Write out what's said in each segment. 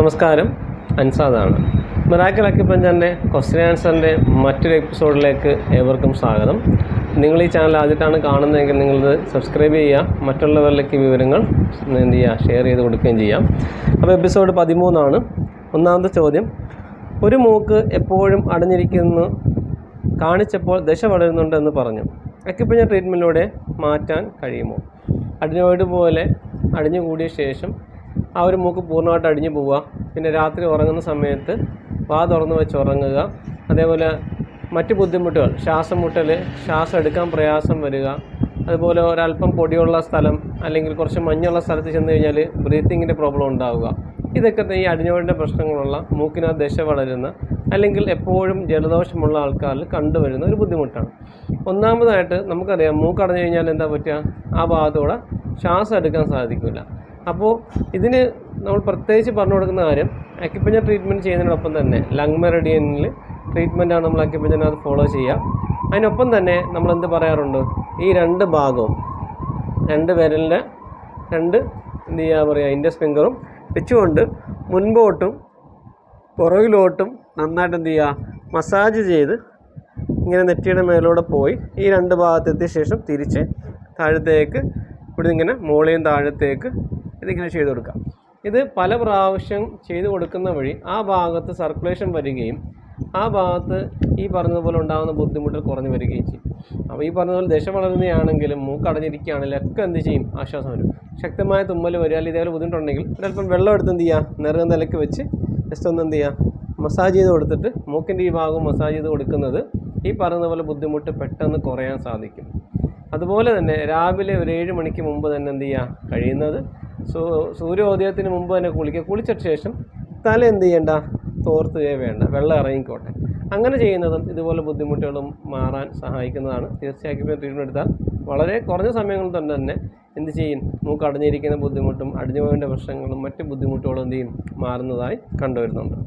നമസ്കാരം. അൻസാദാണ്. Miracle അക്കിപ്പഞ്ചറിന്റെ question ആൻസറിന്റെ മറ്റൊരു എപ്പിസോഡിലേക്ക് ഏവർക്കും സ്വാഗതം. നിങ്ങൾ ഈ ചാനൽ ആദ്യമായിട്ടാണ് കാണുന്നതെങ്കിൽ നിങ്ങളിത് സബ്സ്ക്രൈബ് ചെയ്യുക മറ്റുള്ളവരിലേക്ക് വിവരങ്ങൾ എന്ത് ചെയ്യുക ഷെയർ ചെയ്ത് കൊടുക്കുകയും ചെയ്യാം അപ്പോൾ എപ്പിസോഡ് പതിമൂന്നാണ്. ഒന്നാമത്തെ ചോദ്യം. ഒരു മൂക്ക് എപ്പോഴും അടഞ്ഞിരിക്കുന്നു കാണിച്ചപ്പോൾ ദശ വളരുന്നുണ്ട് എന്ന് പറഞ്ഞു. അക്കിപ്പഞ്ച ട്രീറ്റ്മെന്റിലൂടെ മാറ്റാൻ കഴിയുമോ? അഡിനോയിഡ് പോലെ അടിഞ്ഞുകൂടിയ ശേഷം ആ ഒരു മൂക്ക് പൂർണമായിട്ട് അടിഞ്ഞു പോവുക. പിന്നെ രാത്രി ഉറങ്ങുന്ന സമയത്ത് വാ തുറന്ന് വെച്ച് ഉറങ്ങുക. അതേപോലെ മറ്റ് ബുദ്ധിമുട്ടുകൾ ശ്വാസം മുട്ടൽ ശ്വാസം എടുക്കാൻ പ്രയാസം വരിക. അതുപോലെ ഒരല്പം പൊടിയുള്ള സ്ഥലം അല്ലെങ്കിൽ കുറച്ച് മഞ്ഞുള്ള സ്ഥലത്ത് ചെന്ന് കഴിഞ്ഞാൽ ബ്രീത്തിങ്ങിന്റെ പ്രോബ്ലം ഉണ്ടാവുക. ഇതൊക്കെ ഈ അടിഞ്ഞോടിന്റെ പ്രശ്നങ്ങളുള്ള മൂക്കിനകത്ത് ദശ വളരുന്ന അല്ലെങ്കിൽ എപ്പോഴും ജലദോഷമുള്ള ആൾക്കാരിൽ കണ്ടുവരുന്ന ഒരു ബുദ്ധിമുട്ടാണ്. ഒന്നാമതായിട്ട് നമുക്കറിയാം മൂക്കടഞ്ഞു കഴിഞ്ഞാൽ എന്താ പറ്റുക? ആ ഭാഗത്തൂടെ ശ്വാസം എടുക്കാൻ സാധിക്കില്ല. അപ്പോൾ ഇതിന് നമ്മൾ പ്രത്യേകിച്ച് പറഞ്ഞു കൊടുക്കുന്ന കാര്യം അക്യുപഞ്ചർ ട്രീറ്റ്മെന്റ് ചെയ്യുന്നതിനൊപ്പം തന്നെ ലങ് മെറഡിയനിൽ ട്രീറ്റ്മെന്റാണ് നമ്മൾ അക്യുപഞ്ചറിനകത്ത് ഫോളോ ചെയ്യുക. അതിനൊപ്പം തന്നെ നമ്മൾ എന്ത് പറയാറുണ്ട്? ഈ രണ്ട് ഭാഗവും രണ്ട് വിരലിന്റെ രണ്ട് എന്ത് ചെയ്യുക പറയുക ഇൻഡസ് ഫിംഗറും വെച്ചുകൊണ്ട് മുൻപോട്ടും പുറകിലോട്ടും നന്നായിട്ട് എന്ത് ചെയ്യുക മസാജ് ചെയ്ത് ഇങ്ങനെ നെറ്റിയുടെ മേലൂടെ പോയി ഈ രണ്ട് ഭാഗത്തെത്തിയ ശേഷം തിരിച്ച് താഴത്തേക്ക് ഇവിടെ ഇങ്ങനെ മുകളിൽ താഴത്തേക്ക് ഇതിങ്ങനെ ചെയ്ത് കൊടുക്കാം. ഇത് പല പ്രാവശ്യം ചെയ്തു കൊടുക്കുന്ന വഴി ആ ഭാഗത്ത് സർക്കുലേഷൻ വരികയും ആ ഭാഗത്ത് ഈ പറഞ്ഞതുപോലെ ഉണ്ടാകുന്ന ബുദ്ധിമുട്ടുകൾ കുറഞ്ഞു വരികയും ചെയ്യും. അപ്പോൾ ഈ പറഞ്ഞതുപോലെ പോലെ ദശ വളരുന്നതാണെങ്കിലും മൂക്കടഞ്ഞിരിക്കുകയാണെങ്കിലും ഒക്കെ എന്ത് ചെയ്യും? ആശ്വാസം വരും. ശക്തമായ തുമ്മൽ വരിക അല്ലെങ്കിൽ ഇതേപോലെ ബുദ്ധിമുട്ടുണ്ടെങ്കിൽ ഒരല്പം വെള്ളം എടുത്ത് എന്ത് ചെയ്യുക? നിറഞ്ഞ നിലയ്ക്ക് വെച്ച് ജസ്റ്റ് ഒന്ന് എന്ത് ചെയ്യുക? മസാജ് ചെയ്ത് കൊടുത്തിട്ട് മൂക്കിന്റെ ഈ ഭാഗം മസാജ് ചെയ്ത് കൊടുക്കുന്നത് ഈ പറഞ്ഞതുപോലെ ബുദ്ധിമുട്ട് പെട്ടെന്ന് കുറയാൻ സാധിക്കും. അതുപോലെ തന്നെ രാവിലെ ഒരു ഏഴ് മണിക്ക് മുമ്പ് തന്നെ എന്ത് ചെയ്യുക? കഴിയുന്നത് സൂ സൂര്യോദയത്തിന് മുമ്പ് തന്നെ കുളിക്കുക കുളിച്ചിട്ട് ശേഷം തല എന്ത് ചെയ്യണ്ട? തോർത്തുകയോ വേണ്ട വെള്ളം ഇറങ്ങിക്കോട്ടെ. അങ്ങനെ ചെയ്യുന്നതും ഇതുപോലെ ബുദ്ധിമുട്ടുകളും മാറാൻ സഹായിക്കുന്നതാണ്. തീർച്ചയായും ട്രീറ്റ്മെന്റ് എടുത്താൽ വളരെ കുറഞ്ഞ സമയങ്ങളിൽ തന്നെ തന്നെ എന്ത് ചെയ്യും? മൂക്ക് അടഞ്ഞിരിക്കുന്ന ബുദ്ധിമുട്ടും അടിഞ്ഞു പോകേണ്ട പ്രശ്നങ്ങളും മറ്റ് ബുദ്ധിമുട്ടുകളും എന്ത് ചെയ്യും? മാറുന്നതായി കണ്ടുവരുന്നുണ്ട്.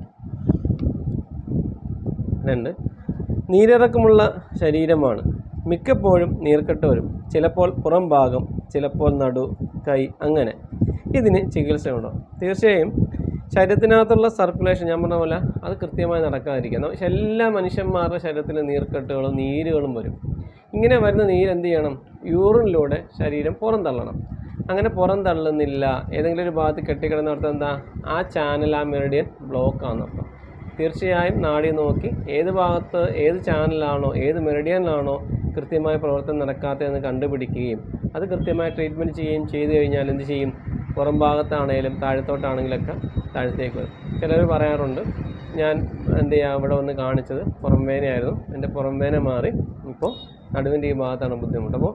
രണ്ട് നീരിറക്കമുള്ള ശരീരമാണ്. മിക്കപ്പോഴും നീർക്കെട്ട് വരും. ചിലപ്പോൾ പുറം ഭാഗം ചിലപ്പോൾ നടു കൈ അങ്ങനെ. ഇതിന് ചികിത്സയുണ്ടോ. തീർച്ചയായും ശരീരത്തിനകത്തുള്ള സർക്കുലേഷൻ ഞാൻ പറഞ്ഞ പോലെ അത് കൃത്യമായി നടക്കാതിരിക്കുക എല്ലാ മനുഷ്യന്മാരുടെ ശരീരത്തിൽ നീർക്കെട്ടുകളും നീരുകളും വരും. ഇങ്ങനെ വരുന്ന നീര് എന്ത് ചെയ്യണം? യൂറിനിലൂടെ ശരീരം പുറന്തള്ളണം. അങ്ങനെ പുറന്തള്ളുന്നില്ല. ഏതെങ്കിലും ഒരു ഭാഗത്ത് കെട്ടിക്കിടന്നിടത്ത് എന്താ? ആ ചാനൽ ആ മെറിഡിയൻ ബ്ലോക്ക് തീർച്ചയായും നാടി നോക്കി ഏത് ഭാഗത്ത് ഏത് ചാനലാണോ ഏത് മെറിഡിയനിലാണോ കൃത്യമായ പ്രവർത്തനം നടക്കാത്തതെന്ന് കണ്ടുപിടിക്കുകയും അത് കൃത്യമായി ട്രീറ്റ്മെന്റ് ചെയ്യുകയും ചെയ്തു കഴിഞ്ഞാൽ എന്ത് ചെയ്യും? പുറം ഭാഗത്താണേലും താഴത്തോട്ടാണെങ്കിലൊക്കെ താഴത്തേക്ക് വരും. ചിലർ പറയാറുണ്ട് ഞാൻ എന്ത് ചെയ്യുക ഇവിടെ വന്ന് കാണിച്ചത്? പുറം വേനയായിരുന്നു. എന്റെ പുറം വേന മാറി. ഇപ്പോൾ നടുവിന്റെ ഈ ഭാഗത്താണ് ബുദ്ധിമുട്ട്. അപ്പോൾ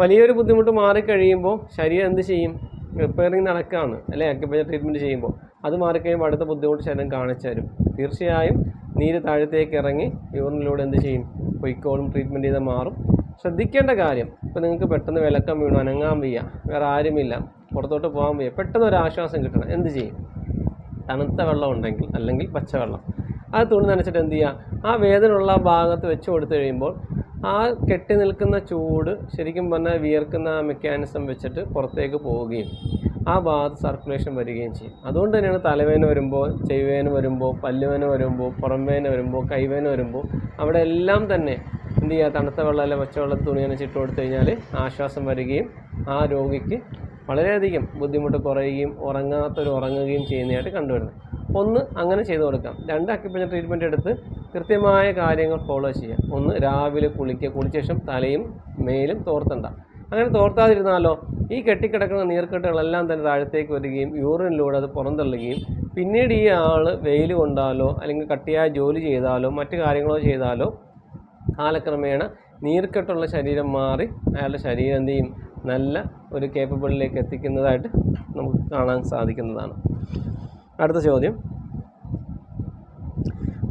വലിയൊരു ബുദ്ധിമുട്ട് മാറിക്കഴിയുമ്പോൾ ശരീരം എന്ത് ചെയ്യും? റിപ്പയറിങ് നടക്കുകയാണ് അല്ലേ? അക്യുപഞ്ചർ ട്രീറ്റ്മെന്റ് ചെയ്യുമ്പോൾ അത് മാറിക്കഴിയുമ്പോൾ അടുത്ത ബുദ്ധിമുട്ട് ശരീരം കാണിച്ചു തരും. തീർച്ചയായും നീര് താഴത്തേക്ക് ഇറങ്ങി യൂറിനിലൂടെ എന്ത് ചെയ്യും? പൊയ്ക്കോളും ട്രീറ്റ്മെന്റ് ചെയ്താൽ മാറും. ശ്രദ്ധിക്കേണ്ട കാര്യം ഇപ്പോൾ നിങ്ങൾക്ക് പെട്ടെന്ന് വിലക്കം വീണു അനങ്ങാൻ വയ്യ വേറെ ആരുമില്ല. പുറത്തോട്ട് പോകാൻ വയ്യ. പെട്ടെന്ന് ഒരു ആശ്വാസം കിട്ടണം. എന്ത് ചെയ്യും? തണുത്ത വെള്ളം ഉണ്ടെങ്കിൽ അല്ലെങ്കിൽ പച്ചവെള്ളം. ആ തുണി നനച്ചിട്ട് എന്ത് ചെയ്യുക ആ വേദനയുള്ള ഭാഗത്ത് വെച്ച് കൊടുത്തു കഴിയുമ്പോൾ ആ കെട്ടി നിൽക്കുന്ന ചൂട് ശരിക്കും പറഞ്ഞാൽ വിയർക്കുന്ന ആ മെക്കാനിസം വെച്ചിട്ട് പുറത്തേക്ക് പോവുകയും ആ ഭാഗത്ത് സർക്കുലേഷൻ വരികയും ചെയ്യും. അതുകൊണ്ട് തന്നെയാണ് തലവേദന വരുമ്പോൾ ചെവിവേദന വരുമ്പോൾ പല്ലുവേന വരുമ്പോൾ പുറംവേദന വരുമ്പോൾ കൈവേദന വരുമ്പോൾ അവിടെ എല്ലാം തന്നെ എന്ത് ചെയ്യുക തണുത്ത വെള്ളം അല്ലെങ്കിൽ പച്ചവെള്ളം തുണി നനച്ചിട്ട് കൊടുത്തു കഴിഞ്ഞാൽ ആശ്വാസം വരികയും ആ രോഗിക്ക് വളരെയധികം ബുദ്ധിമുട്ട് കുറയുകയും ഉറങ്ങാത്തൊരു ഉറങ്ങുകയും ചെയ്യുന്നതായിട്ട് കണ്ടുവരുന്നത് ഒന്ന് അങ്ങനെ ചെയ്തു കൊടുക്കാം. രണ്ട് അക്യുപഞ്ചർ ട്രീറ്റ്മെന്റ് എടുത്ത് കൃത്യമായ കാര്യങ്ങൾ ഫോളോ ചെയ്യാം. ഒന്ന് രാവിലെ കുളിക്കുക. കുളിച്ച ശേഷം തലയും മേലും തോർത്തണ്ട. അങ്ങനെ തോർത്താതിരുന്നാലോ ഈ കെട്ടിക്കിടക്കുന്ന നീർക്കെട്ടുകളെല്ലാം തന്നെ താഴത്തേക്ക് വരികയും യൂറിനിലൂടെ അത് പുറന്തള്ളുകയും പിന്നീട് ഈ ആൾ വെയിൽ കൊണ്ടാലോ അല്ലെങ്കിൽ കട്ടിയായ ജോലി ചെയ്താലോ മറ്റു കാര്യങ്ങളോ ചെയ്താലോ കാലക്രമേണ നീർക്കെട്ടുള്ള ശരീരം മാറി അയാളുടെ ശരീരം എന്ത് ചെയ്യും? നല്ല ഒരു കേപ്പബിളിലേക്ക് എത്തിക്കുന്നതായിട്ട് നമുക്ക് കാണാൻ സാധിക്കുന്നതാണ്. അടുത്ത ചോദ്യം.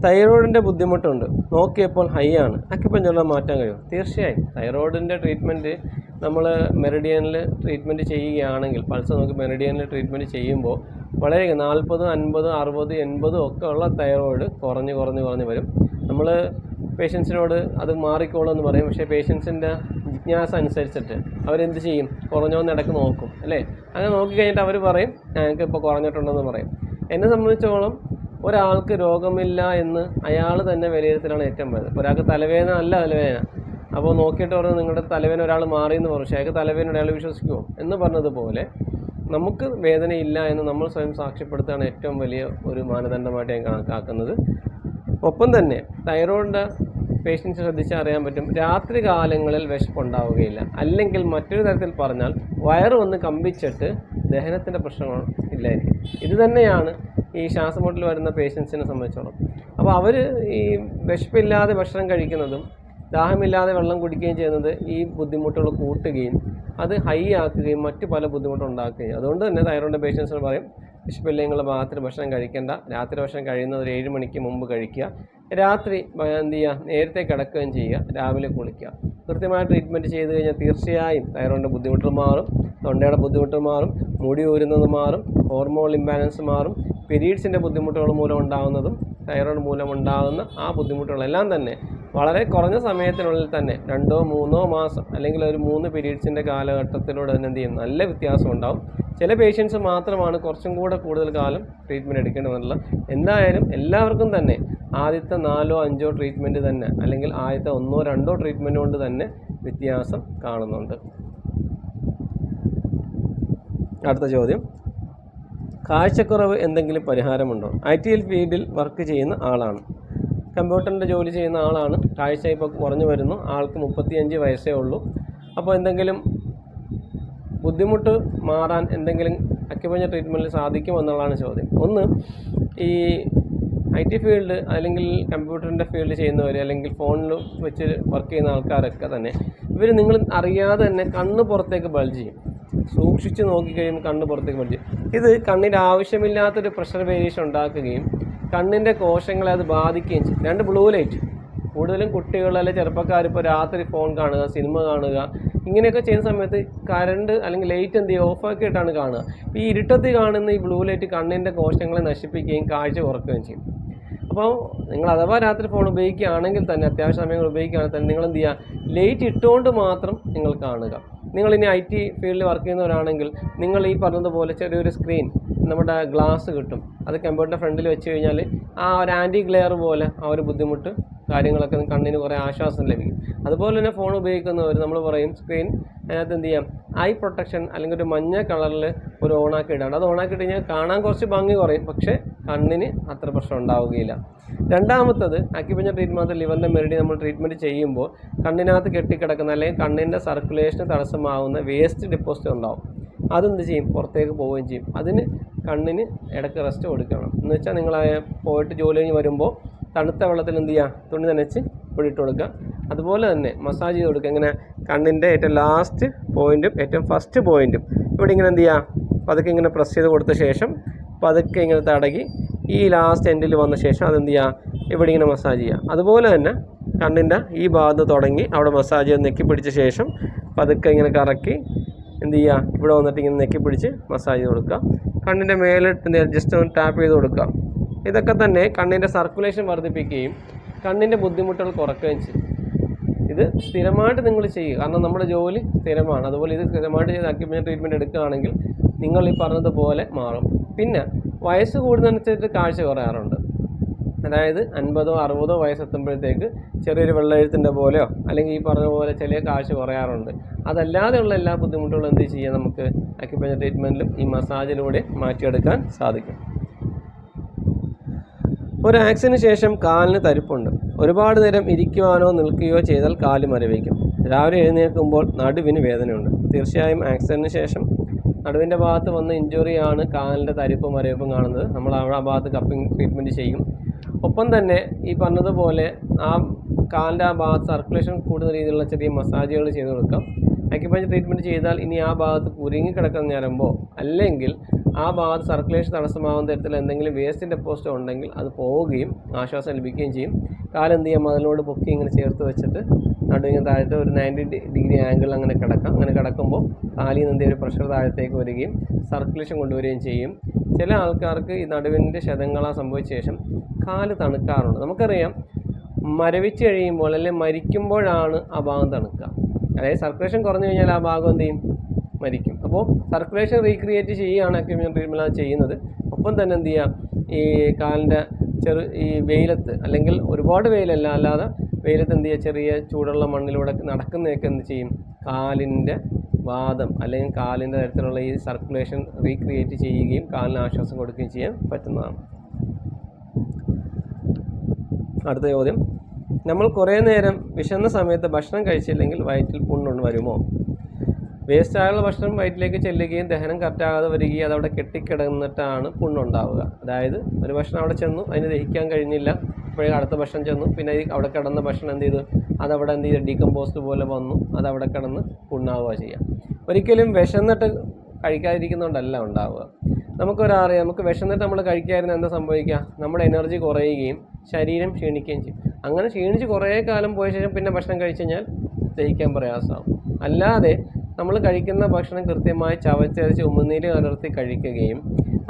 തൈറോയിഡിന്റെ ബുദ്ധിമുട്ടുണ്ട്. നോക്കിയപ്പോൾ ഹൈ ആണ്. അക്യുപഞ്ചുള്ള മാറ്റാൻ കഴിയും. തീർച്ചയായും. തൈറോയിഡിന്റെ ട്രീറ്റ്മെന്റ് നമ്മൾ മെറിഡിയനിൽ ട്രീറ്റ്മെന്റ് ചെയ്യുകയാണെങ്കിൽ പൾസ് നമുക്ക് മെറിഡിയനിൽ ട്രീറ്റ്മെന്റ് ചെയ്യുമ്പോൾ വളരെ നാൽപ്പത് അൻപത് അറുപത് എൺപതും ഒക്കെ ഉള്ള തൈറോയിഡ് കുറഞ്ഞ് കുറഞ്ഞ് കുറഞ്ഞ് വരും. നമ്മൾ പേഷ്യൻസിനോട് അത് മാറിക്കോളെന്ന് പറയും. പക്ഷേ പേഷ്യൻസിന്റെ ജിജ്ഞാസ അനുസരിച്ചിട്ട് അവരെന്ത് ചെയ്യും? കുറഞ്ഞോന്ന് ഇടയ്ക്ക് നോക്കും അല്ലേ? അങ്ങനെ നോക്കിക്കഴിഞ്ഞിട്ട് അവർ പറയും ഞങ്ങൾക്ക് ഇപ്പോൾ കുറഞ്ഞിട്ടുണ്ടെന്ന് പറയും. എന്നെ സംബന്ധിച്ചോളം ഒരാൾക്ക് രോഗമില്ല എന്ന് അയാൾ തന്നെ വിലയിരുത്തലാണ് ഏറ്റവും വലുത്. ഒരാൾക്ക് തലവേദന അല്ല തലവേദന. അപ്പോൾ നോക്കിയിട്ട് പറഞ്ഞു നിങ്ങളുടെ തലവേദന ഒരാൾ മാറി എന്ന് പറഞ്ഞു അയാൾക്ക് തലവേദന അയാൾ വിശ്വസിക്കുമോ എന്ന് പറഞ്ഞതുപോലെ നമുക്ക് വേദനയില്ല എന്ന് നമ്മൾ സ്വയം സാക്ഷ്യപ്പെടുത്തുകയാണ് ഏറ്റവും വലിയ ഒരു മാനദണ്ഡമായിട്ട് ഞാൻ കണക്കാക്കുന്നത്. ഒപ്പം തന്നെ തൈറോയിഡിന്റെ പേഷ്യൻസ് ശ്രദ്ധിച്ചാൽ അറിയാൻ പറ്റും. രാത്രി കാലങ്ങളിൽ വിശപ്പുണ്ടാവുകയില്ല. അല്ലെങ്കിൽ മറ്റൊരു തരത്തിൽ പറഞ്ഞാൽ വയറ് വന്ന് കമ്പിച്ചിട്ട് ദഹനത്തിന്റെ പ്രശ്നങ്ങൾ ഇല്ലായിരിക്കും. ഇത് തന്നെയാണ് ഈ ശ്വാസമുട്ടിൽ വരുന്ന പേഷ്യൻസിനെ സംബന്ധിച്ചോളം. അപ്പോൾ അവർ ഈ വിശപ്പില്ലാതെ ഭക്ഷണം കഴിക്കുന്നതും ദാഹമില്ലാതെ വെള്ളം കുടിക്കുകയും ചെയ്യുന്നത് ഈ ബുദ്ധിമുട്ടുകൾ കൂട്ടുകയും അത് ഹൈ ആക്കുകയും മറ്റു പല ബുദ്ധിമുട്ടും ഉണ്ടാക്കുകയും അതുകൊണ്ട് തന്നെ തൈറോയിഡ് പേഷ്യൻസിന് പറയും വിശപ്പില്ലെങ്കിൽ ഭാഗത്തിൽ ഭക്ഷണം കഴിക്കേണ്ട. രാത്രി ഭക്ഷണം കഴിയുന്നത് ഒരു ഏഴ് മണിക്ക് മുമ്പ് കഴിക്കുക. രാത്രി എന്ത് ചെയ്യുക നേരത്തെ കിടക്കുകയും ചെയ്യുക രാവിലെ കുളിക്കുക. കൃത്യമായ ട്രീറ്റ്മെന്റ് ചെയ്ത് കഴിഞ്ഞാൽ തീർച്ചയായും തൈറോയിഡിന്റെ ബുദ്ധിമുട്ട് മാറും തൊണ്ടയുടെ ബുദ്ധിമുട്ട് മാറും മുടി ഊരുന്നത് മാറും ഹോർമോൺ ഇംബാലൻസ് മാറും പീരീഡ്സിന്റെ ബുദ്ധിമുട്ടുകൾ മൂലം ഉണ്ടാകുന്നതും തൈറോയിഡ് മൂലം ഉണ്ടാകുന്ന ആ ബുദ്ധിമുട്ടുകളെല്ലാം തന്നെ വളരെ കുറഞ്ഞ സമയത്തിനുള്ളിൽ തന്നെ രണ്ടോ മൂന്നോ മാസം അല്ലെങ്കിൽ ഒരു മൂന്ന് പീരീഡ്സിന്റെ കാലഘട്ടത്തിലൂടെ തന്നെ എന്ത് ചെയ്യും? നല്ല വ്യത്യാസം ഉണ്ടാവും. ചില പേഷ്യൻസ് മാത്രമാണ് കുറച്ചും കൂടെ കൂടുതൽ കാലം ട്രീറ്റ്മെന്റ് എടുക്കേണ്ടി വന്നിട്ടുള്ളത് എന്തായാലും എല്ലാവർക്കും തന്നെ ആദ്യത്തെ നാലോ അഞ്ചോ ട്രീറ്റ്മെന്റ് തന്നെ അല്ലെങ്കിൽ ആദ്യത്തെ ഒന്നോ രണ്ടോ ട്രീറ്റ്മെന്റ് കൊണ്ട് തന്നെ വ്യത്യാസം കാണുന്നുണ്ട്. അടുത്ത ചോദ്യം. കാഴ്ചക്കുറവ് എന്തെങ്കിലും പരിഹാരമുണ്ടോ? ഐ ടി എൽ ഫീൽഡിൽ വർക്ക് ചെയ്യുന്ന ആളാണ്. കമ്പ്യൂട്ടറിന്റെ ജോലി ചെയ്യുന്ന ആളാണ്. കാഴ്ച ഇപ്പോൾ കുറഞ്ഞു വരുന്നു. ആൾക്ക് മുപ്പത്തിയഞ്ച് വയസ്സേ ഉള്ളൂ. അപ്പോൾ എന്തെങ്കിലും ബുദ്ധിമുട്ട് മാറാൻ എന്തെങ്കിലും അക്യുപഞ്ചർ ട്രീറ്റ്മെന്റിൽ സാധിക്കുമെന്നുള്ളതാണ് ചോദ്യം. ഒന്ന് ഈ ഐ ടി ഫീൽഡ് അല്ലെങ്കിൽ കമ്പ്യൂട്ടറിന്റെ ഫീൽഡ് ചെയ്യുന്നവർ അല്ലെങ്കിൽ ഫോണിൽ വെച്ച് വർക്ക് ചെയ്യുന്ന ആൾക്കാരൊക്കെ തന്നെ ഇവർ നിങ്ങൾ അറിയാതെ തന്നെ കണ്ണ് പുറത്തേക്ക് ബൾജ് ചെയ്യും. സൂക്ഷിച്ച് നോക്കിക്കഴിയുമ്പോൾ കണ്ണ് പുറത്തേക്ക് ബൾജ് ചെയ്യും. ഇത് കണ്ണിന്റെ ആവശ്യമില്ലാത്തൊരു പ്രഷർ വേരിയേഷൻ ഉണ്ടാക്കുകയും കണ്ണിന്റെ കോശങ്ങളെ അത് ബാധിക്കുകയും ചെയ്യും. രണ്ട് ബ്ലൂ ലൈറ്റ് കൂടുതലും കുട്ടികൾ അല്ലെങ്കിൽ ചെറുപ്പക്കാർ ഇപ്പോൾ രാത്രി ഫോൺ കാണുക സിനിമ കാണുക ഇങ്ങനെയൊക്കെ ചെയ്യുന്ന സമയത്ത് കറണ്ട് അല്ലെങ്കിൽ ലൈറ്റ് എന്ത് ചെയ്യുക ഓഫാക്കി ഇട്ടാണ് കാണുക. അപ്പോൾ ഈ ഇരുട്ടത്തിൽ കാണുന്ന ഈ ബ്ലൂ ലൈറ്റ് കണ്ണിന്റെ കോശങ്ങളെ നശിപ്പിക്കുകയും കാഴ്ച കുറക്കുകയും ചെയ്യും. അപ്പോൾ നിങ്ങൾ അഥവാ രാത്രി ഫോൺ ഉപയോഗിക്കുകയാണെങ്കിൽ തന്നെ അത്യാവശ്യ സമയങ്ങൾ ഉപയോഗിക്കുകയാണെങ്കിൽ തന്നെ നിങ്ങൾ എന്ത് ചെയ്യുക? ലൈറ്റ് ഇട്ടുകൊണ്ട് മാത്രം നിങ്ങൾ കാണുക. നിങ്ങൾ ഇനി ഐ ടി ഫീൽഡിൽ വർക്ക് ചെയ്യുന്നവരാണെങ്കിൽ നിങ്ങൾ ഈ പറഞ്ഞതുപോലെ ചെറിയൊരു സ്ക്രീൻ നമ്മുടെ ഗ്ലാസ് കിട്ടും. അത് കമ്പ്യൂട്ടറിന്റെ ഫ്രണ്ടിൽ വെച്ച് കഴിഞ്ഞാൽ ആ ഒരു ആന്റി ഗ്ലെയർ പോലെ ആ ഒരു ബുദ്ധിമുട്ട് കാര്യങ്ങളൊക്കെ കണ്ണിന് കുറേ ആശ്വാസം ലഭിക്കും. അതുപോലെ തന്നെ ഫോൺ ഉപയോഗിക്കുന്നവർ നമ്മൾ പറയും സ്ക്രീൻ അതിനകത്ത് എന്ത് ചെയ്യാം? ഐ പ്രൊട്ടക്ഷൻ അല്ലെങ്കിൽ ഒരു മഞ്ഞ കളറിൽ ഒരു ഓണാക്കി ഇടാണ് അത് ഓണാക്കി കഴിഞ്ഞാൽ കാണാൻ കുറച്ച് ഭംഗി കുറയും പക്ഷേ കണ്ണിന് അത്ര പ്രശ്നം ഉണ്ടാവുകയില്ല. രണ്ടാമത്തത് അക്യുപഞ്ചർ ട്രീറ്റ്മെന്റ് ലിവറിന്റെ മെറിഡി നമ്മൾ ട്രീറ്റ്മെന്റ് ചെയ്യുമ്പോൾ കണ്ണിനകത്ത് കെട്ടിക്കിടക്കുന്ന അല്ലെങ്കിൽ കണ്ണിന്റെ സർക്കുലേഷന് തടസ്സമാവുന്ന വേസ്റ്റ് ഡെപ്പോസിറ്റ് ഉണ്ടാവും. അതെന്ത് ചെയ്യും? പുറത്തേക്ക് പോവുകയും ചെയ്യും. അതിന് കണ്ണിന് ഇടയ്ക്ക് റെസ്റ്റ് കൊടുക്കണം. എന്ന് വെച്ചാൽ നിങ്ങൾ പോയിട്ട് ജോലി കഴിഞ്ഞ് വരുമ്പോൾ തണുത്ത വെള്ളത്തിൽ എന്ത് ചെയ്യുക തുണി നനച്ച് പൊടിയിട്ട് കൊടുക്കുക. അതുപോലെ തന്നെ മസാജ് ചെയ്ത് കൊടുക്കുക. ഇങ്ങനെ കണ്ണിന്റെ ഏറ്റവും ലാസ്റ്റ് പോയിന്റും ഏറ്റവും ഫസ്റ്റ് പോയിന്റും ഇവിടെ ഇങ്ങനെ എന്ത് ചെയ്യുക പതുക്കെ ഇങ്ങനെ പ്രസ് ചെയ്ത് കൊടുത്ത ശേഷം പതുക്കെ ഇങ്ങനെ തടകി ഈ ലാസ്റ്റ് എൻഡിൽ വന്ന ശേഷം അതെന്ത് ചെയ്യുക ഇവിടെ ഇങ്ങനെ മസാജ് ചെയ്യുക അതുപോലെ തന്നെ കണ്ണിന്റെ ഈ ഭാഗത്ത് തുടങ്ങി അവിടെ മസാജ് നെക്കി പിടിച്ച ശേഷം പതുക്കെ ഇങ്ങനെ കറക്കി എന്ത് ചെയ്യുക ഇവിടെ വന്നിട്ട് ഇങ്ങനെ നെക്കി പിടിച്ച് മസാജ് ചെയ്ത് കൊടുക്കുക. കണ്ണിന്റെ മേലെ ജസ്റ്റ് ഒന്ന് ടാപ്പ് ചെയ്ത് കൊടുക്കുക. ഇതൊക്കെ തന്നെ കണ്ണിന്റെ സർക്കുലേഷൻ വർദ്ധിപ്പിക്കുകയും കണ്ണിന്റെ ബുദ്ധിമുട്ടുകൾ കുറക്കുകയും ചെയ്യും. ഇത് സ്ഥിരമായിട്ട് നിങ്ങൾ ചെയ്യുക. കാരണം നമ്മുടെ ജോലി സ്ഥിരമാണ്. അതുപോലെ ഇത് സ്ഥിരമായിട്ട് ചെയ്ത് അക്യുപഞ്ചർ ട്രീറ്റ്മെന്റ് എടുക്കുകയാണെങ്കിൽ നിങ്ങൾ ഈ പറഞ്ഞതുപോലെ മാറും. പിന്നെ വയസ്സ് കൂടുന്നതനുസരിച്ച് കാഴ്ച കുറയാറുണ്ട്. അതായത് അൻപതോ അറുപതോ വയസ്സെത്തുമ്പോഴത്തേക്ക് ചെറിയൊരു വെള്ളെഴുത്തിന്റെ പോലെയോ അല്ലെങ്കിൽ ഈ പറഞ്ഞ പോലെ ചെറിയ കാഴ്ച കുറയാറുണ്ട്. അതല്ലാതെയുള്ള എല്ലാ ബുദ്ധിമുട്ടുകളും എന്ത് ചെയ്യാം നമുക്ക്? അക്യുപഞ്ചർ ട്രീറ്റ്മെന്റിലും ഈ മസാജിലൂടെ മാറ്റിയെടുക്കാൻ സാധിക്കും. ഒരു ആക്സിന് ശേഷം കാലിന് തരിപ്പുണ്ട്. ഒരുപാട് നേരം ഇരിക്കുവാനോ നിൽക്കുകയോ ചെയ്താൽ കാൽ മരവിക്കും. രാവിലെ എഴുന്നേൽക്കുമ്പോൾ നടുവിന് വേദനയുണ്ട്. തീർച്ചയായും ആക്സിഡന്റിന് ശേഷം നടുവിന്റെ ഭാഗത്ത് വന്ന ഇഞ്ചുറിയാണ് കാലിന്റെ തരിപ്പും മരവിപ്പും കാണുന്നത്. നമ്മൾ അവിടെ ആ ഭാഗത്ത് കപ്പിംഗ് ട്രീറ്റ്മെന്റ് ചെയ്യും. ഒപ്പം തന്നെ ഈ പറഞ്ഞതുപോലെ ആ കാലിന്റെ ആ ഭാഗത്ത് സർക്കുലേഷൻ കൂടുന്ന രീതിയിലുള്ള ചെറിയ മസാജുകൾ ചെയ്ത് കൊടുക്കാം. അക്യുപഞ്ചർ ട്രീറ്റ്മെന്റ് ചെയ്താൽ ഇനി ആ ഭാഗത്ത് കുരുങ്ങി കിടക്കുന്ന ഞരമ്പോ അല്ലെങ്കിൽ ആ ഭാഗത്ത് സർക്കുലേഷൻ തടസ്സമാകുന്ന തരത്തിൽ എന്തെങ്കിലും വേസ്റ്റ് ഡെപ്പോസിറ്റ് ഉണ്ടെങ്കിൽ അത് പോവുകയും ആശ്വാസം ലഭിക്കുകയും ചെയ്യും. കാലം എന്ത് ചെയ്യാം? അതിനോട് പൊക്കി ഇങ്ങനെ ചേർത്ത് വെച്ചിട്ട് നടുവിന് താഴത്തെ ഒരു നയന്റി ഡിഗ്രി ആംഗിളിൽ അങ്ങനെ കിടക്കാം. അങ്ങനെ കിടക്കുമ്പോൾ കാലിൽ നിന്ന് എന്തെങ്കിലും പ്രഷർ താഴത്തേക്ക് വരികയും സർക്കുലേഷൻ കൊണ്ടുവരികയും ചെയ്യും. ചില ആൾക്കാർക്ക് ഈ നടുവിന്റെ ശതങ്ങള സംഭവിച്ച ശേഷം കാൽ തണുക്കാറുണ്ട്. നമുക്കറിയാം മരവിച്ച് കഴിയുമ്പോൾ അല്ലെങ്കിൽ മരിക്കുമ്പോഴാണ് ആ ഭാഗം തണുക്കുക. അതായത് സർക്കുലേഷൻ കുറഞ്ഞു കഴിഞ്ഞാൽ ആ ഭാഗം എന്ത് ചെയ്യും? മരിക്കും. സർക്കുലേഷൻ റീക്രിയേറ്റ് ചെയ്യുകയാണ് അക്യുമിൻ ട്രീറ്റ്മെന്റ് ചെയ്യുന്നത്. ഒപ്പം തന്നെ എന്ത് ചെയ്യുക ഈ കാലിന്റെ ചെറു ഈ വെയിലത്ത് അല്ലെങ്കിൽ ഒരുപാട് വെയിലല്ല അല്ലാതെ വെയിലത്ത് എന്ത് ചെയ്യുക ചെറിയ ചൂടുള്ള മണ്ണിലൂടെ നടക്കുന്നതൊക്കെ എന്ത് ചെയ്യും? കാലിന്റെ വാദം അല്ലെങ്കിൽ കാലിന്റെ തരത്തിലുള്ള ഈ സർക്കുലേഷൻ റീക്രിയേറ്റ് ചെയ്യുകയും കാലിന് ആശ്വാസം കൊടുക്കുകയും ചെയ്യാൻ പറ്റുന്നതാണ്. അടുത്ത ചോദ്യം. നമ്മൾ കുറേ നേരം വിശന്ന സമയത്ത് ഭക്ഷണം കഴിച്ചില്ലെങ്കിൽ വയറ്റിൽ പുണ്ണുണ്ട് വരുമോ വേസ്റ്റ് ആയുള്ള ഭക്ഷണം വയറ്റിലേക്ക് ചെല്ലുകയും ദഹനം കറക്റ്റാകാതെ വരികയും അതവിടെ കെട്ടിക്കിടന്നിട്ടാണ് പുണ്ണുണ്ടാവുക. അതായത് ഒരു ഭക്ഷണം അവിടെ ചെന്നു അതിന് ദഹിക്കാൻ കഴിഞ്ഞില്ല. അപ്പോഴേ അടുത്ത ഭക്ഷണം ചെന്നു. പിന്നെ അവിടെ കിടന്ന ഭക്ഷണം എന്ത് ചെയ്തു? അതവിടെ എന്ത് ചെയ്തു? ഡീകമ്പോസ്റ്റ് പോലെ വന്നു. അതവിടെ കിടന്ന് പുണ്ണാവുക ചെയ്യുക ഒരിക്കലും വിശന്നിട്ട് കഴിക്കാതിരിക്കുന്നതുകൊണ്ടല്ല ഉണ്ടാവുക. നമുക്കൊരറിയാം നമുക്ക് വിശന്നിട്ട് നമ്മൾ കഴിക്കാതിരുന്ന എന്താ സംഭവിക്കുക? നമ്മുടെ എനർജി കുറയുകയും ശരീരം ക്ഷീണിക്കുകയും ചെയ്യും. അങ്ങനെ ക്ഷീണിച്ച് കുറേ കാലം പോയ ശേഷം പിന്നെ ഭക്ഷണം കഴിച്ചു കഴിഞ്ഞാൽ ദഹിക്കാൻ പ്രയാസമാകും അല്ലാതെ നമ്മൾ കഴിക്കുന്ന ഭക്ഷണം കൃത്യമായി ചവച്ചരച്ച് ഉമിനീര് കലർത്തി കഴിക്കുകയും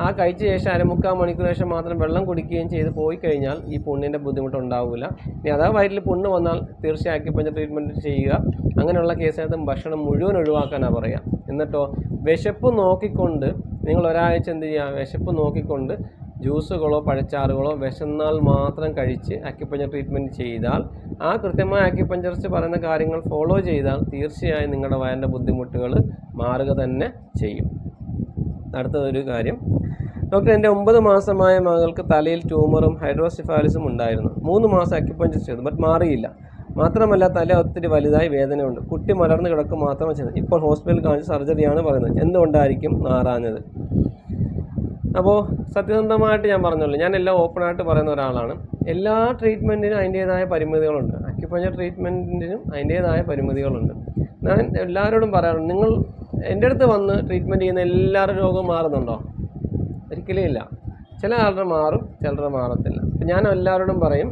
ആ കഴിച്ച ശേഷം അരമുക്കാൽ മണിക്കൂർ ശേഷം മാത്രം വെള്ളം കുടിക്കുകയും ചെയ്ത് പോയി കഴിഞ്ഞാൽ ഈ പുണ്ണിന്റെ ബുദ്ധിമുട്ട് ഉണ്ടാവില്ല ഇനി അതാ വയറ്റിൽ പുണ്ണ് വന്നാൽ തീർച്ചയായും അക്യുപഞ്ചർ ട്രീറ്റ്മെന്റ് ചെയ്യുക. അങ്ങനെയുള്ള കേസിനകത്തും ഭക്ഷണം മുഴുവൻ ഒഴിവാക്കാനാണ് പറയുക. എന്നിട്ടോ വിശപ്പ് നോക്കിക്കൊണ്ട് നിങ്ങൾ ഒരാഴ്ച എന്ത് ചെയ്യുക? വിശപ്പ് നോക്കിക്കൊണ്ട് ജ്യൂസുകളോ പഴച്ചാറുകളോ വിശന്നാൽ മാത്രം കഴിച്ച് അക്യുപഞ്ചർ ട്രീറ്റ്മെന്റ് ചെയ്താൽ ആ കൃത്യമായ അക്യുപഞ്ചറിസ്റ്റ് പറയുന്ന കാര്യങ്ങൾ ഫോളോ ചെയ്താൽ തീർച്ചയായും നിങ്ങളുടെ വയറിന്റെ ബുദ്ധിമുട്ടുകൾ മാറുക തന്നെ ചെയ്യും. അടുത്തതൊരു കാര്യം. ഡോക്ടർ എന്റെ ഒമ്പത് മാസമായ മകൾക്ക് തലയിൽ ട്യൂമറും ഹൈഡ്രോസിഫാലിസും ഉണ്ടായിരുന്നു. മൂന്ന് മാസം അക്യുപഞ്ചർ ചെയ്തു ബട്ട് മാറിയില്ല. മാത്രമല്ല തല ഒത്തിരി വലുതായി വേദനയുണ്ട്. കുട്ടി മലർന്നു കിടക്കും മാത്രമേ ചെയ്തു ഇപ്പോൾ ഹോസ്പിറ്റലിൽ കാണിച്ച് സർജറിയാണ് പറയുന്നത്. എന്തുകൊണ്ടായിരിക്കും മാറാഞ്ഞത്? അപ്പോൾ സത്യസന്ധമായിട്ട് ഞാൻ പറഞ്ഞല്ലോ ഞാൻ എല്ലാം ഓപ്പണായിട്ട് പറയുന്ന ഒരാളാണ്. എല്ലാ ട്രീറ്റ്മെന്റിനും അതിന്റേതായ പരിമിതികളുണ്ട്. അക്യുപഞ്ചർ ട്രീറ്റ്മെന്റിനും അതിന്റേതായ പരിമിതികളുണ്ട്. ഞാൻ എല്ലാവരോടും പറയാറുണ്ട് നിങ്ങൾ എന്റെ അടുത്ത് വന്ന് ട്രീറ്റ്മെന്റ് ചെയ്യുന്ന എല്ലാവരുടെ രോഗവും മാറുന്നുണ്ടോ? ഒരിക്കലും ഇല്ല. ചില ആളുടെ മാറും ചിലരുടെ മാറത്തില്ല. ഞാൻ എല്ലാവരോടും പറയും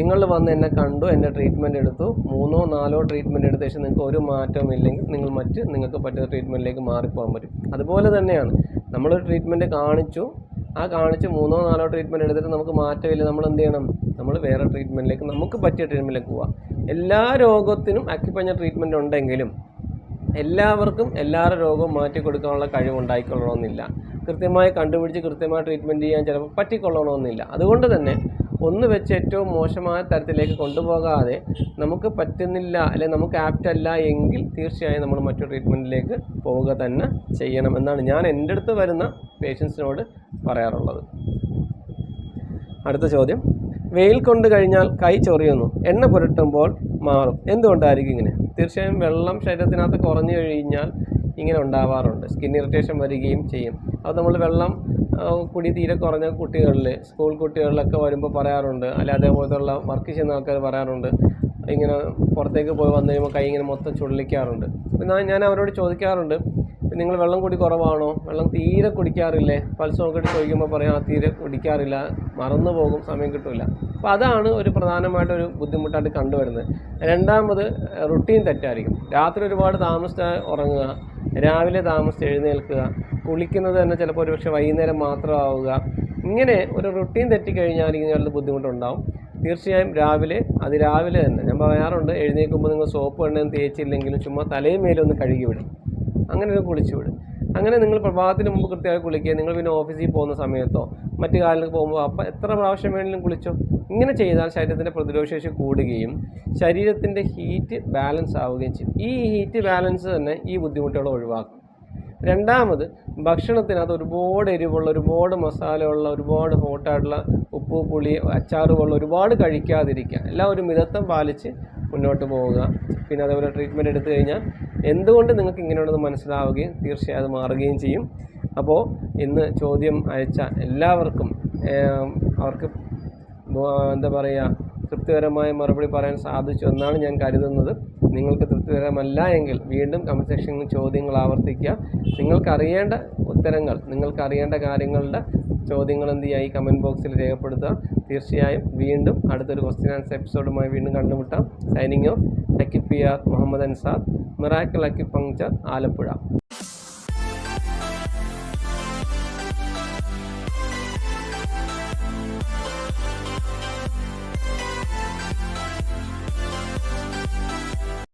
നിങ്ങൾ വന്ന് എന്നെ കണ്ടു എന്റെ ട്രീറ്റ്മെന്റ് എടുത്തു. മൂന്നോ നാലോ ട്രീറ്റ്മെന്റ് എടുത്ത ശേഷം നിങ്ങൾക്ക് ഒരു മാറ്റവും ഇല്ലെങ്കിൽ നിങ്ങൾ മറ്റ് നിങ്ങൾക്ക് പറ്റുന്ന ട്രീറ്റ്മെന്റിലേക്ക് മാറിപ്പോകാൻ പറ്റും. അതുപോലെ തന്നെയാണ്. നമ്മൾ ട്രീറ്റ്മെന്റ് കാണിച്ചു ആ കാണിച്ച് മൂന്നോ നാലോ ട്രീറ്റ്മെന്റ് എടുത്തിട്ട് നമുക്ക് മാറ്റമില്ല. നമ്മൾ എന്ത് ചെയ്യണം? നമ്മൾ വേറെ ട്രീറ്റ്മെന്റിലേക്ക് നമുക്ക് പറ്റിയ ട്രീറ്റ്മെന്റിലേക്ക് പോവാം. എല്ലാ രോഗത്തിനും അക്യുപഞ്ചർ ട്രീറ്റ്മെന്റ് ഉണ്ടെങ്കിലും എല്ലാവർക്കും എല്ലാവരുടെ രോഗവും മാറ്റി കൊടുക്കാനുള്ള കഴിവ് ഉണ്ടായിക്കൊള്ളണമെന്നില്ല. കൃത്യമായി കണ്ടുപിടിച്ച് കൃത്യമായി ട്രീറ്റ്മെന്റ് ചെയ്യാൻ ചിലപ്പോൾ പറ്റിക്കൊള്ളണമെന്നില്ല. അതുകൊണ്ട് തന്നെ ഒന്ന് വെച്ച് ഏറ്റവും മോശമായ തരത്തിലേക്ക് കൊണ്ടുപോകാതെ നമുക്ക് പറ്റുന്നില്ല അല്ലെങ്കിൽ നമുക്ക് ആപ്റ്റ് അല്ല എങ്കിൽ തീർച്ചയായും നമ്മൾ മറ്റു ട്രീറ്റ്മെന്റിലേക്ക് പോവുക തന്നെ ചെയ്യണം എന്നാണ് ഞാൻ എന്റെ അടുത്ത് വരുന്ന പേഷ്യൻസിനോട് പറയാറുള്ളത്. അടുത്ത ചോദ്യം. വെയിൽ കൊണ്ട് കഴിഞ്ഞാൽ കൈ ചൊറിയുന്നു. എണ്ണ പുരട്ടുമ്പോൾ മാറും. എന്തുകൊണ്ടായിരിക്കും ഇങ്ങനെ? തീർച്ചയായും വെള്ളം ശരീരത്തിനകത്ത് കുറഞ്ഞു കഴിഞ്ഞാൽ ഇങ്ങനെ ഉണ്ടാവാറുണ്ട്. സ്കിൻ ഇറിറ്റേഷൻ വരികയും ചെയ്യും. അത് നമ്മൾ വെള്ളം കുടി തീരെ കുറഞ്ഞ കുട്ടികളിൽ സ്കൂൾ കുട്ടികളിലൊക്കെ വരുമ്പോൾ പറയാറുണ്ട്. അല്ലെ അതേപോലത്തുള്ള വർക്ക് ചെയ്യുന്ന ആൾക്കാർ പറയാറുണ്ട്. ഇങ്ങനെ പുറത്തേക്ക് പോയി വന്നു കഴിയുമ്പോൾ കൈ ഇങ്ങനെ മൊത്തം ചുള്ളിക്കാറുണ്ട്. ഞാൻ അവരോട് ചോദിക്കാറുണ്ട്. നിങ്ങൾ വെള്ളം കുടി കുറവാണോ? വെള്ളം തീരെ കുടിക്കാറില്ലേ? പൾസ് നോക്കിയിട്ട് ചോദിക്കുമ്പോൾ പറയാം തീരെ കുടിക്കാറില്ല. മറന്നു പോകും സമയം കിട്ടില്ല അപ്പോൾ അതാണ് ഒരു പ്രധാനമായിട്ട് ഒരു ബുദ്ധിമുട്ടായിട്ട് കണ്ടുവരുന്നത്. രണ്ടാമത് റുട്ടീൻ തെറ്റായിരിക്കും. രാത്രി ഒരുപാട് താമസിച്ച് ഉറങ്ങുക രാവിലെ താമസിച്ച് എഴുന്നേൽക്കുക കുളിക്കുന്നത് തന്നെ ചിലപ്പോൾ ഒരുപക്ഷെ വൈകുന്നേരം മാത്രമാവുക ഇങ്ങനെ ഒരു റുട്ടീൻ തെറ്റിക്കഴിഞ്ഞാൽ ഇങ്ങനെയുള്ള ബുദ്ധിമുട്ടുണ്ടാവും. തീർച്ചയായും രാവിലെ അത് രാവിലെ തന്നെ. ഞാൻ പറയാറുണ്ട് എഴുന്നേൽക്കുമ്പോൾ നിങ്ങൾ സോപ്പ് എണ്ണയും തേച്ചില്ലെങ്കിലും ചുമ്മാ തലയും മേലും ഒന്ന് കഴുകി വിടും. അങ്ങനെ ഒരു കുളിച്ചു വിടും. അങ്ങനെ നിങ്ങൾ പ്രഭാതത്തിന് മുമ്പ് കൃത്യമായി കുളിക്കുക. നിങ്ങൾ പിന്നെ ഓഫീസിൽ പോകുന്ന സമയത്തോ മറ്റു കാലങ്ങൾക്ക് പോകുമ്പോൾ അപ്പം എത്ര പ്രാവശ്യം വേണമെങ്കിലും കുളിച്ചോ. ഇങ്ങനെ ചെയ്താൽ ശരീരത്തിന്റെ പ്രതിരോധശേഷി കൂടുകയും ശരീരത്തിന്റെ ഹീറ്റ് ബാലൻസ് ആവുകയും ചെയ്യും. ഈ ഹീറ്റ് ബാലൻസ് തന്നെ ഈ ബുദ്ധിമുട്ടുകൾ ഒഴിവാക്കും. രണ്ടാമത് ഭക്ഷണത്തിനകത്ത് ഒരുപാട് എരിവുള്ള ഒരുപാട് മസാലയുള്ള ഒരുപാട് ഹോട്ടായിട്ടുള്ള ഉപ്പ് പുളി അച്ചാറുകളുള്ള ഒരുപാട് കഴിക്കാതിരിക്കുക. എല്ലാം ഒരു മിതത്വം പാലിച്ച് മുന്നോട്ട് പോവുക. പിന്നെ അതേപോലെ ട്രീറ്റ്മെന്റ് എടുത്തു കഴിഞ്ഞാൽ എന്തുകൊണ്ട് നിങ്ങൾക്ക് ഇങ്ങനെയുണ്ടെന്ന് മനസ്സിലാവുകയും തീർച്ചയായും അത് മാറുകയും ചെയ്യും? അപ്പോൾ ഇന്ന് ചോദ്യം അയച്ച എല്ലാവർക്കും അവർക്ക് എന്താ പറയുക തൃപ്തികരമായ മറുപടി പറയാൻ സാധിച്ചു എന്നാണ് ഞാൻ കരുതുന്നത്. നിങ്ങൾക്ക് തൃപ്തികരമല്ല എങ്കിൽ വീണ്ടും കമന്റ് സെക്ഷനിൽ ചോദ്യങ്ങൾ ആവർത്തിക്കുക. നിങ്ങൾക്കറിയേണ്ട ഉത്തരങ്ങൾ നിങ്ങൾക്കറിയേണ്ട കാര്യങ്ങളുടെ ചോദ്യങ്ങൾ എന്ത് ചെയ്യുക? ഈ കമന്റ് ബോക്സിൽ രേഖപ്പെടുത്തുക. തീർച്ചയായും വീണ്ടും അടുത്തൊരു ക്വസ്റ്റ്യൻ ആൻസർ എപ്പിസോഡുമായി വീണ്ടും കണ്ടുമുട്ടാം. സൈനിങ് ഓഫ് അക്കിപ്പിയാർ മുഹമ്മദ് അൻസാദ് മിറാക്കിൾ അക്കിപ്പങ്ചർ ആലപ്പുഴ.